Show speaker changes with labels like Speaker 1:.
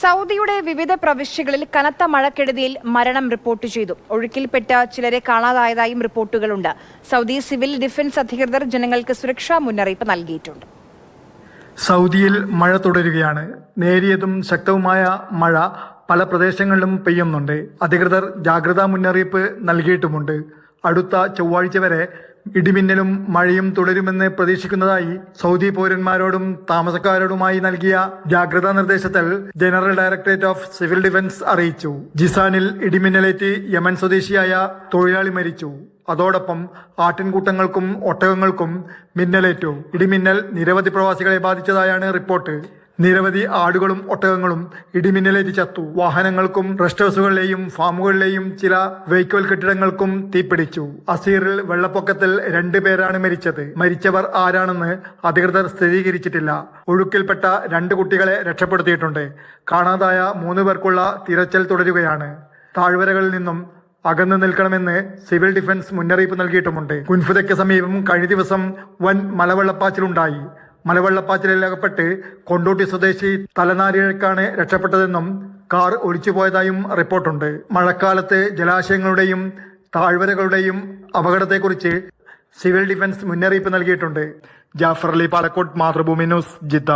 Speaker 1: സൗദിയുടെ വിവിധ പ്രവിശ്യകളിൽ കനത്ത മഴക്കെടുതിയിൽ മരണം റിപ്പോർട്ട് ചെയ്തു. ഒഴുക്കിൽപ്പെട്ട ചിലരെ കാണാതായതായും റിപ്പോർട്ടുകളുണ്ട്. സൗദി സിവിൽ ഡിഫൻസ് അധികൃതർ ജനങ്ങൾക്ക് സുരക്ഷാ മുന്നറിയിപ്പ് നൽകിയിട്ടുണ്ട്.
Speaker 2: സൗദിയിൽ മഴ തുടരുകയാണ്. നേരിയതും ശക്തവുമായ മഴ പല പ്രദേശങ്ങളിലും പെയ്യുന്നുണ്ട്. അധികൃതർ ജാഗ്രതാ മുന്നറിയിപ്പ് നൽകിയിട്ടുമുണ്ട്. അടുത്ത ചൊവ്വാഴ്ച വരെ ഇടിമിന്നലും മഴയും തുടരുമെന്ന് പ്രതീക്ഷിക്കുന്നതായി സൗദി പൗരന്മാരോടും താമസക്കാരോടുമായി നൽകിയ ജാഗ്രതാ നിർദ്ദേശത്തിൽ general directorate of civil defence അറിയിച്ചു. ജിസാനിൽ ഇടിമിന്നലേറ്റ് യമൻ സ്വദേശിയായ തൊഴിലാളി മരിച്ചു. അതോടൊപ്പം ആട്ടിൻകൂട്ടങ്ങൾക്കും ഒട്ടകങ്ങൾക്കും മിന്നലേറ്റു. ഇടിമിന്നൽ നിരവധി പ്രവാസികളെ ബാധിച്ചതായാണ് റിപ്പോർട്ട്. നിരവധി ആടുകളും ഒട്ടകങ്ങളും ഇടിമിന്നലേറ്റ് ചത്തു. വാഹനങ്ങൾക്കും റെസ്റ്റ് ഹൗസുകളിലെയും ഫാമുകളിലെയും ചില വെഹിക്കിൾ കെട്ടിടങ്ങൾക്കും തീപിടിച്ചു. അസീറിൽ വെള്ളപ്പൊക്കത്തിൽ രണ്ടു പേരാണ് മരിച്ചത്. മരിച്ചവർ ആരാണെന്ന് അധികൃതർ സ്ഥിരീകരിച്ചിട്ടില്ല. ഒഴുക്കിൽപ്പെട്ട രണ്ട് കുട്ടികളെ രക്ഷപ്പെടുത്തിയിട്ടുണ്ട്. കാണാതായ മൂന്ന് പേർക്കുള്ള തിരച്ചിൽ തുടരുകയാണ്. താഴ്വരകളിൽ നിന്നും അകന്നു നിൽക്കണമെന്ന് സിവിൽ ഡിഫൻസ് മുന്നറിയിപ്പ് നൽകിയിട്ടുമുണ്ട്. കുൻഫുതയ്ക്ക് സമീപം കഴിഞ്ഞ ദിവസം വൻ മലവെള്ളപ്പാച്ചിലുണ്ടായി. മലവെള്ളപ്പാച്ചിലകപ്പെട്ട് കൊണ്ടോട്ടി സ്വദേശി തലനാരിഴക്കാണ് രക്ഷപ്പെട്ടതെന്നും കാർ ഒലിച്ചുപോയതായും റിപ്പോർട്ടുണ്ട്. മഴക്കാലത്ത് ജലാശയങ്ങളുടെയും താഴ്വരകളുടെയും അപകടത്തെക്കുറിച്ച് സിവിൽ ഡിഫൻസ് മുന്നറിയിപ്പ് നൽകിയിട്ടുണ്ട്. Jafar Ali Palakkot Mathrubhumi news Jeddah.